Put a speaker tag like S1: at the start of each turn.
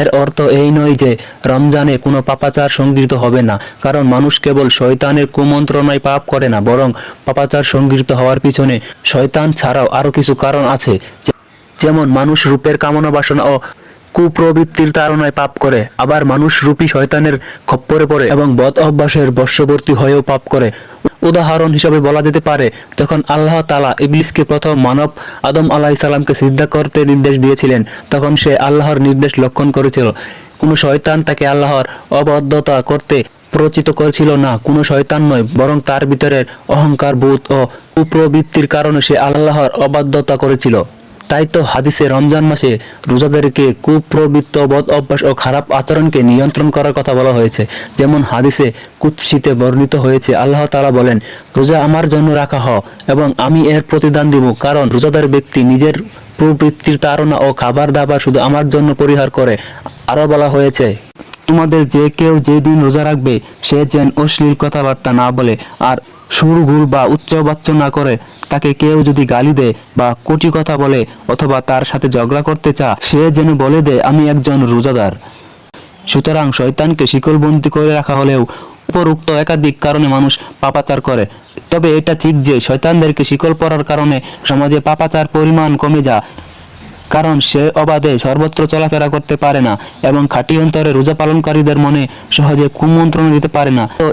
S1: এর অর্থ এই নয় যে রমজানে কোনো পাপাচার সংগৃহীত হবে না, কারণ মানুষ কেবল শয়তানের কুমন্ত্রণায় পাপ করে না, বরং পাপাচার সংগৃহীত হওয়ার পিছনে শয়তান ছাড়াও আরও কিছু কারণ আছে যেমন মানুষ রূপের কামনা বাসনা ও কুপ্রবৃত্তির তাড়নায় পাপ করে, আবার মানুষ রূপী শয়তানের খপ্পরে পড়ে এবং বদ অভ্যাসের বর্ষবর্তী হয়েও পাপ করে। উদাহরণ হিসেবে বলা যেতে পারে, যখন আল্লাহ তালা ইবলিসকে প্রথম মানব আদম আলাহ ইসালামকে সিদ্ধা করতে নির্দেশ দিয়েছিলেন, তখন সে আল্লাহর নির্দেশ লক্ষণ করেছিল। কোনো শয়তান তাকে আল্লাহর অবাধ্যতা করতে প্রচিত করেছিল না, কোনো শয়তান নয়, বরং তার ভিতরের অহংকার বোধ ও কুপ্রবৃত্তির কারণে সে আল্লাহর অবাধ্যতা করেছিল। তাই তো হাদিসে রমজান মাসে রোজাদারকে কুপ্রবৃত্ত বদ অভ্যাস ও খারাপ আচরণকে নিয়ন্ত্রণ করার কথা বলা হয়েছে। যেমন হাদিসে কুৎসিতে বর্ণিত হয়েছে, আল্লাহ তাআলা বলেন, রোজা আমার জন্য রাখা হ এবং আমি এর প্রতিদান দিব, কারণ রোজাদার ব্যক্তি নিজের প্রবৃত্তির তাড়না ও খাবার দাবার শুধু আমার জন্য পরিহার করে। আরও বলা হয়েছে, তোমাদের যে কেউ যেদিন রোজা রাখবে, সে যেন অশ্লীল কথাবার্তা না বলে, আর সুর সুরগুল বা উচ্চবাচ্য না করে তাকে কেউ যদি গালি দেয় বা কোটি কথা বলে অথবা তার সাথে ঝগড়া করতে চা, সে যেন বলে দেয় আমি একজন রোজাদার। সুতরাং শয়তানকে শিকলবন্দি করে রাখা হলেও উপরোক্ত একাধিক কারণে মানুষ পাপাচার করে। তবে এটা ঠিক যে শয়তানদেরকে শিকল পরার কারণে সমাজে পাপাচার পরিমাণ কমে যা, কারণ সে অবাধে সর্বত্র চলাফেরা করতে পারে না এবং খাঁটি অন্তরে রোজা পালনকারীদের মনে সহজে কুমন্ত্রণ দিতে পারে না। তো